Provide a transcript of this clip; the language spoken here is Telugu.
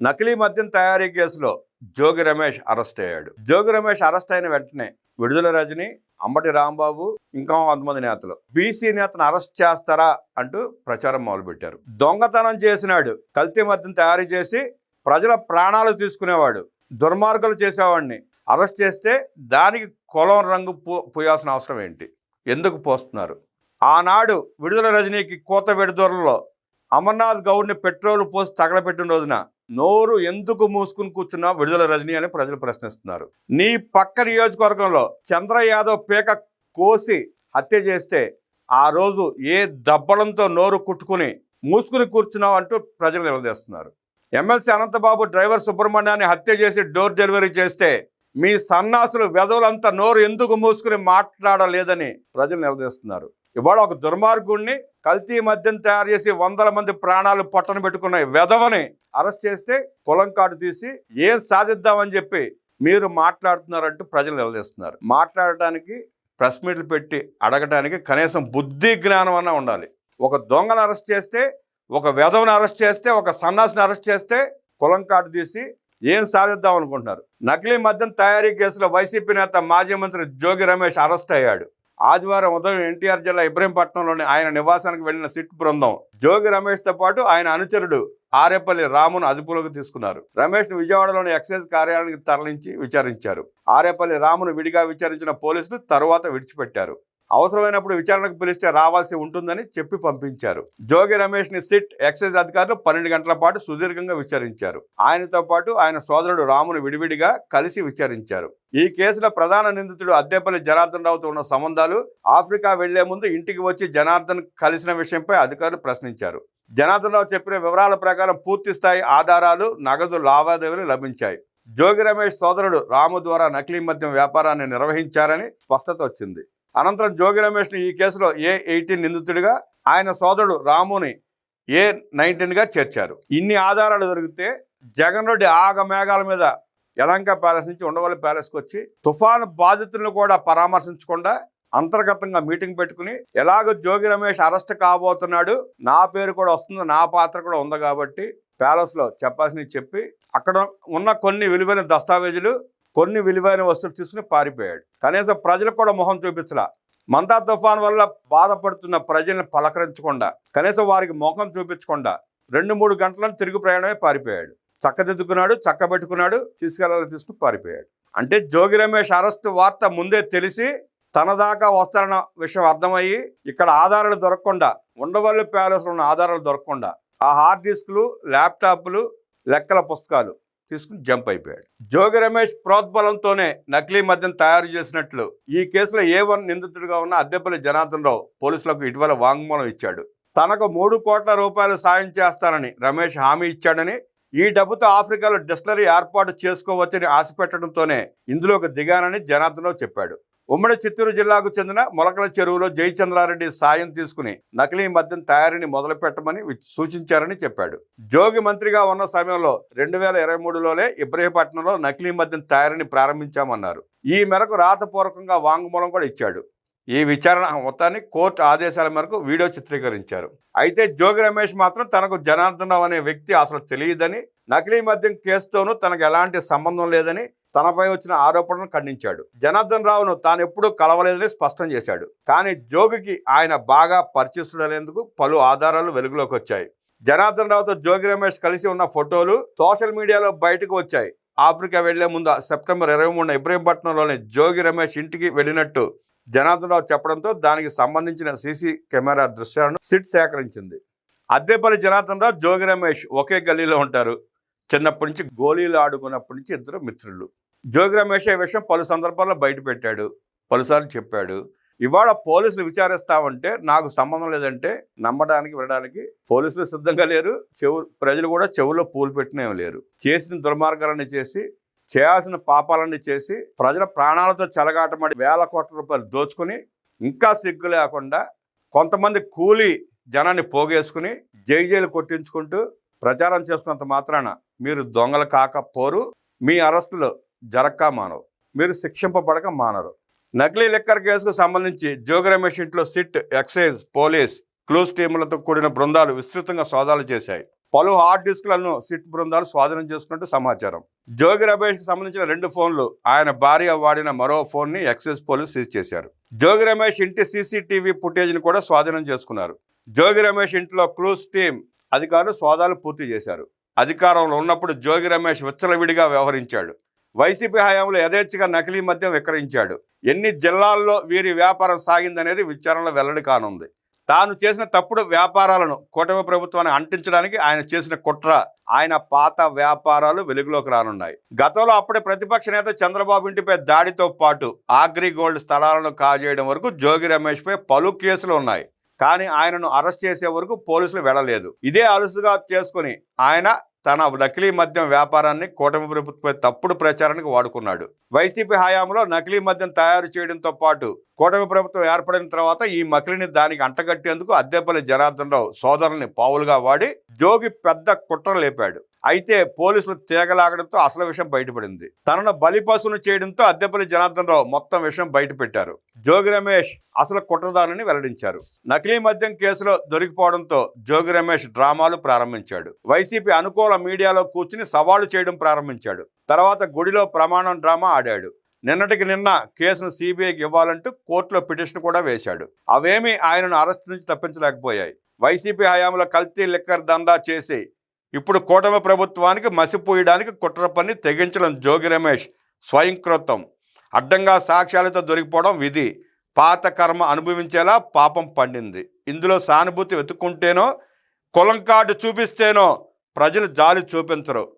నకిలీ మద్యం తయారీ కేసులో జోగి రమేష్ అరెస్ట్ అయ్యాడు. జోగి రమేష్ అరెస్ట్ అయిన వెంటనే విడుదల రజని అంబటి రాంబాబు ఇంకా కొంతమంది నేతలు బీసీ నేతను అరెస్ట్ చేస్తారా అంటూ ప్రచారం మొదలుపెట్టారు. దొంగతనం చేసినాడు కల్తీ మద్యం తయారు చేసి ప్రజల ప్రాణాలు తీసుకునేవాడు దుర్మార్గులు చేసేవాడిని. అరెస్ట్ చేస్తే దానికి కులం రంగు పో పోయాల్సిన అవసరం ఏంటి? ఎందుకు పోస్తున్నారు? ఆనాడు విడుదల రజనీకి కోత విడుదలలో అమర్నాథ్ గౌడ్ని పెట్రోల్ పోసి తగలపెట్టిన రోజున నోరు ఎందుకు మూసుకుని కూర్చున్నా విడుదల రజనీ అని ప్రజలు ప్రశ్నిస్తున్నారు. నీ పక్క నియోజకవర్గంలో చంద్ర యాదవ్ పేక కోసి హత్య చేస్తే ఆ రోజు ఏ దబ్బలంతో నోరు కుట్టుకుని మూసుకుని కూర్చున్నావు అంటూ ప్రజలు నిలదీస్తున్నారు. ఎమ్మెల్సీ అనంతబాబు డ్రైవర్ సుబ్రహ్మణ్యాన్ని హత్య చేసి డోర్ డెలివరీ చేస్తే మీ సన్నాసులు వెధవులంతా నోరు ఎందుకు మూసుకుని మాట్లాడలేదని ప్రజలు నిలదీస్తున్నారు. ఇవాళ ఒక దుర్మార్గుడిని కల్తీ మద్యం తయారు చేసి వందల మంది ప్రాణాలు పట్టణ పెట్టుకున్న వెధవని అరెస్ట్ చేస్తే కులం కాటు తీసి ఏం సాధిద్దామని చెప్పి మీరు మాట్లాడుతున్నారంటూ ప్రజలు నిలదీస్తున్నారు. మాట్లాడటానికి ప్రెస్ మీట్లు పెట్టి అడగటానికి కనీసం బుద్ధి జ్ఞానం అన్న ఉండాలి. ఒక దొంగను అరెస్ట్ చేస్తే ఒక వెధవని అరెస్ట్ చేస్తే ఒక సన్నాసిని అరెస్ట్ చేస్తే కులం కాటు తీసి ఏం సాధిద్దాం అనుకుంటున్నారు నకిలీ మద్యం తయారీ కేసులో వైసీపీ నేత మాజీ మంత్రి జోగి రమేష్ అరెస్ట్ అయ్యాడు. ఆదివారం ఉదయం ఎన్టీఆర్ జిల్లా ఇబ్రహీంపట్నంలోని ఆయన నివాసానికి వెళ్ళిన సిట్ బృందం జోగి రమేష్తో పాటు ఆయన అనుచరుడు ఆరేపల్లి రామును అదుపులోకి తీసుకున్నారు. రమేష్ను విజయవాడలోని ఎక్సైజ్ కార్యాలయానికి తరలించి విచారించారు. ఆరేపల్లి రామును విడిగా విచారించిన పోలీసులు తరువాత విడిచిపెట్టారు. అవసరమైనప్పుడు విచారణకు పిలిస్తే రావాల్సి ఉంటుందని చెప్పి పంపించారు. జోగి రమేష్ని సిట్ ఎక్సైజ్ అధికారులు పన్నెండు గంటల పాటు సుదీర్ఘంగా విచారించారు. ఆయనతో పాటు ఆయన సోదరుడు రామును విడివిడిగా కలిసి విచారించారు. ఈ కేసులో ప్రధాన నిందితుడు అద్దెపల్లి జనార్దన్ రావుతో ఉన్న సంబంధాలు ఆఫ్రికా వెళ్ళే ముందు ఇంటికి వచ్చి జనార్దన్ కలిసిన విషయంపై అధికారులు ప్రశ్నించారు. జనార్దన్ రావు చెప్పిన వివరాల ప్రకారం పూర్తి స్థాయి ఆధారాలు నగదు లావాదేవీలు లభించాయి. జోగి రమేష్ సోదరుడు రాము ద్వారా నకిలీ మద్యం వ్యాపారాన్ని నిర్వహించారని స్పష్టత వచ్చింది. అనంతరం జోగి రమేష్ను ఈ కేసులో ఏ ఎయిటీన్ నిందితుడిగా ఆయన సోదరుడు రాముని ఏ నైన్టీన్గా చేర్చారు. ఇన్ని ఆధారాలు దొరికితే జగన్ రెడ్డి ఆగ మేఘాల మీద యలంక ప్యాలెస్ నుంచి ఉండవల్లి ప్యాలెస్కి వచ్చి తుఫాను బాధితులను కూడా పరామర్శించకుండా అంతర్గతంగా మీటింగ్ పెట్టుకుని ఎలాగో జోగి రమేష్ అరెస్ట్ కాబోతున్నాడు నా పేరు కూడా వస్తుంది నా పాత్ర కూడా ఉంది కాబట్టి ప్యాలెస్లో చెప్పాల్సినవి చెప్పి అక్కడ ఉన్న కొన్ని విలువైన దస్తావేజులు కొన్ని విలువైన వస్తువులు తీసుకుని పారిపోయాడు. కనీసం ప్రజలు కూడా మొహం చూపించలా. మంతా తుఫాన్ వల్ల బాధపడుతున్న ప్రజల్ని పలకరించకుండా కనీసం వారికి ముఖం చూపించకుండా రెండు మూడు గంటలను తిరుగు ప్రయాణమే పారిపోయాడు. చక్కదిద్దుకున్నాడు చక్కబెట్టుకున్నాడు తీసుకెళ్ళాలని తీసుకుని పారిపోయాడు. అంటే జోగి రమేష్ అరెస్టు వార్త ముందే తెలిసి తన దాకా వస్తారన్న విషయం అర్థమయ్యి ఇక్కడ ఆధారాలు దొరకకుండా ఉండవల్లి ప్యాలెస్లో ఉన్న ఆధారాలు దొరకకుండా ఆ హార్డ్ డిస్క్లు ల్యాప్టాప్లు లెక్కల పుస్తకాలు తీసుకుని జంప్ అయిపోయాడు. జోగి రమేష్ ప్రోద్బలంతోనే నకిలీ మద్యం తయారు చేసినట్లు ఈ కేసులో ఏ వన్ నిందితుడిగా ఉన్న అద్దెపల్లి జనార్దన్ రావు పోలీసులకు ఇటీవల వాంగ్మూలం ఇచ్చాడు. తనకు మూడు కోట్ల రూపాయలు సాయం చేస్తానని రమేష్ హామీ ఇచ్చాడని ఈ డబ్బుతో ఆఫ్రికాలో డిస్టిలరీ ఏర్పాటు చేసుకోవచ్చని ఆశ పెట్టడంతోనే ఇందులోకి దిగానని జనార్దన్ రావు చెప్పాడు. ఉమ్మడి చిత్తూరు జిల్లాకు చెందిన మొలకల చెరువులో జయచంద్రారెడ్డి సాయం తీసుకుని నకిలీ మద్యం తయారీని మొదలు పెట్టమని సూచించారని చెప్పాడు. జోగి మంత్రిగా ఉన్న సమయంలో రెండు వేల ఇరవై మూడులోనే ఇబ్రహీపట్నంలో నకిలీ మద్యం తయారీని ప్రారంభించామన్నారు. ఈ మేరకు రాతపూర్వకంగా వాంగ్మూలం కూడా ఇచ్చాడు. ఈ విచారణ మొత్తాన్ని కోర్టు ఆదేశాల మేరకు వీడియో చిత్రీకరించారు. అయితే జోగి రమేష్ మాత్రం తనకు జనార్దన్ అనే వ్యక్తి అసలు తెలియదని నకిలీ మద్యం కేసుతోనూ తనకు ఎలాంటి సంబంధం లేదని తనపై వచ్చిన ఆరోపణలను ఖండించాడు. జనార్దన్ రావును తాను ఎప్పుడూ కలవలేదని స్పష్టం చేశాడు. కానీ జోగికి ఆయన బాగా పరిచయస్తుడనేందుకు పలు ఆధారాలు వెలుగులోకి వచ్చాయి. జనార్దన్ రావుతో జోగి రమేష్ కలిసి ఉన్న ఫోటోలు సోషల్ మీడియాలో బయటకు వచ్చాయి. ఆఫ్రికా వెళ్ళే ముందు సెప్టెంబర్ ఇరవై మూడున ఇబ్రహీంపట్నంలోని జోగి రమేష్ ఇంటికి వెళ్ళినట్టు జనార్దన్ రావు చెప్పడంతో దానికి సంబంధించిన సీసీ కెమెరా దృశ్యాలను సిట్ సేకరించింది. అద్దెపల్లి జనార్దన్ రావు జోగి రమేష్ ఒకే గల్లీలో ఉంటారు. చిన్నప్పటి నుంచి గోళీలు ఆడుకున్నప్పటి నుంచి ఇద్దరు మిత్రులు. జోగి రమేష్ ఈ విషయం పలు సందర్భాల్లో బయట పెట్టాడు పలుసార్లు చెప్పాడు. ఇవాళ పోలీసులు విచారిస్తామంటే నాకు సంబంధం లేదంటే నమ్మడానికి వినడానికి పోలీసులు సిద్ధంగా లేరు. చెవు ప్రజలు కూడా చెవులో పూలు పెట్టినేమి లేరు. చేసిన దుర్మార్గాలన్నీ చేసి చేయాల్సిన పాపాలన్నీ చేసి ప్రజల ప్రాణాలతో చెలగాటమడి వేల కోట్ల రూపాయలు దోచుకుని ఇంకా సిగ్గు లేకుండా కొంతమంది కూలి జనాన్ని పోగేసుకుని జైజైలు కొట్టించుకుంటూ ప్రచారం చేసుకున్నంత మాత్రాన మీరు దొంగలు కాకపోరు మీ అరెస్టులు జరక్క మానవు. మీరు శిక్షింపబడక మానరు. నకిలీ లిక్కర్ కేసుకు సంబంధించి జోగి రమేష్ ఇంట్లో సిట్ ఎక్సైజ్ పోలీస్ క్లూస్ టీములతో కూడిన బృందాలు విస్తృతంగా సోదాలు చేశాయి. పలు హార్డ్ డిస్క్లను సిట్ బృందాలు స్వాధీనం చేసుకున్నట్టు సమాచారం. జోగి రమేష్కి సంబంధించిన రెండు ఫోన్లు ఆయన భార్య వాడిన మరో ఫోన్ని ఎక్సైజ్ పోలీసు సీజ్ చేశారు. జోగి రమేష్ ఇంటి సీసీటీవీ ఫుటేజ్ని కూడా స్వాధీనం చేసుకున్నారు. జోగి రమేష్ ఇంట్లో క్లూస్ టీం అధికారులు సోదాలు పూర్తి చేశారు. అధికారంలో ఉన్నప్పుడు జోగి రమేష్ విచ్చలవిడిగా వ్యవహరించాడు. వైసీపీ హయాంలో యథేచ్ఛగా నకిలీ మద్యం విక్రయించాడు. ఎన్ని జిల్లాల్లో వీరి వ్యాపారం సాగిందనేది విచారణలో వెల్లడి కానుంది. తాను చేసిన తప్పుడు వ్యాపారాలను కూటమి ప్రభుత్వాన్ని అంటించడానికి ఆయన చేసిన కుట్ర ఆయన పాత వ్యాపారాలు వెలుగులోకి రానున్నాయి. గతంలో అప్పుడే ప్రతిపక్ష నేత చంద్రబాబు ఇంటిపై దాడితో పాటు ఆగ్రిగోల్డ్ స్థలాలను కాజేయడం వరకు జోగి రమేష్పై పలు కేసులు ఉన్నాయి. కానీ ఆయనను అరెస్ట్ చేసే వరకు పోలీసులు వెళ్ళలేదు ఇదే అలుసుగా చేసుకుని ఆయన తన నకిలీ మద్యం వ్యాపారాన్ని కూటమి ప్రభుత్వంపై తప్పుడు ప్రచారానికి వాడుకున్నాడు. వైసీపీ హయాంలో నకిలీ మద్యం తయారు చేయడంతో పాటు కూటమి ప్రభుత్వం ఏర్పడిన తర్వాత ఈ మకిలిని దానికి అంటగట్టేందుకు అద్దెపల్లి జనార్దన్ రావు సోదరుల్ని పావులుగా వాడి జోగి పెద్ద కుట్ర లేపాడు. అయితే పోలీసులు తీగలాగడంతో అసలు విషయం బయటపడింది. తనను బలిపశును చేయడంతో అద్దెపల్లి జనార్దన్ రావు మొత్తం విషయం బయటపెట్టారు. జోగి రమేష్ అసలు కుట్రదారుని వెల్లడించారు. నకిలీ మద్యం కేసులో దొరికిపోవడంతో జోగి రమేష్ డ్రామాలు ప్రారంభించాడు. వైసీపీ అనుకూల మీడియాలో కూర్చుని సవాలు చేయడం ప్రారంభించాడు. తర్వాత గుడిలో ప్రమాణం డ్రామా ఆడాడు. నిన్నటికి నిన్న కేసును సిబిఐకి ఇవ్వాలంటూ కోర్టులో పిటిషన్ కూడా వేశాడు. అవేమీ ఆయనను అరెస్ట్ నుంచి తప్పించలేకపోయాయి. వైసీపీ హయాంలో కల్తీ లిక్కర్ దందా చేసి ఇప్పుడు కూటమి ప్రభుత్వానికి మసిపోయడానికి కుట్ర పని తెగించడం జోగి రమేష్ స్వయంకృతం. అడ్డంగా సాక్ష్యాలతో దొరికిపోవడం విధి. పాత కర్మ అనుభవించేలా పాపం పండింది. ఇందులో సానుభూతి వెతుక్కుంటేనో కులం కార్డు చూపిస్తేనో ప్రజలు జాలి చూపించరు.